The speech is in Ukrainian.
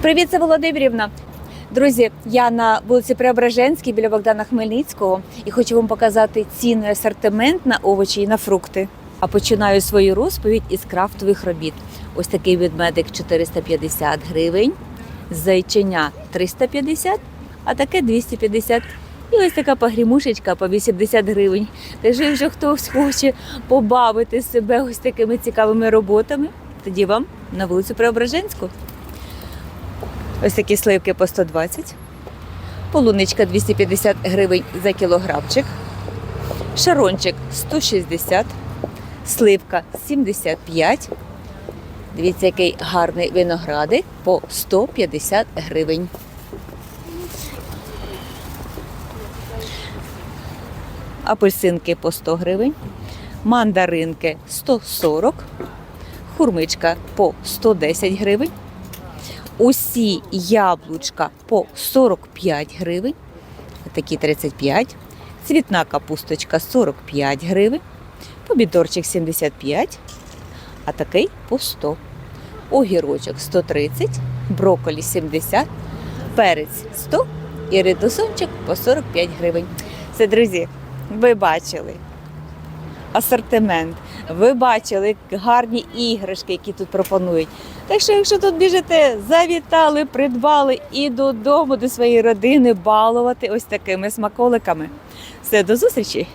Привіт, це Володимирівна. Друзі, я на вулиці Преображенській біля Богдана Хмельницького і хочу вам показати цінний асортимент на овочі і на фрукти. А починаю свою розповідь із крафтових робіт. Ось такий ведмедик 450 гривень, зайченя 350, а таке 250. І ось така погрімушечка по 80 гривень. Тож якщо хтось хоче побавити себе ось такими цікавими роботами, тоді вам на вулицю Преображенську. Ось такі сливки по 120. Полуничка 250 гривень за кілограмчик. Шарончик 160. Сливка 75. Дивіться, який гарний виноградик по 150 гривень. Апельсинки по 100 гривень. Мандаринки 140. Хурмичка по 110 гривень. Усі яблучка по 45 гривень, такі 35, цвітна капусточка 45 гривень, помідорчик 75, а такий по 100. Огірочок 130, брокколі 70, перець 100 і редисончик по 45 гривень. Це, друзі, ви бачили асортимент. Ви бачили гарні іграшки, які тут пропонують. Так що, якщо тут біжите, завітали, придбали і додому до своєї родини балувати ось такими смаколиками. Все, до зустрічі!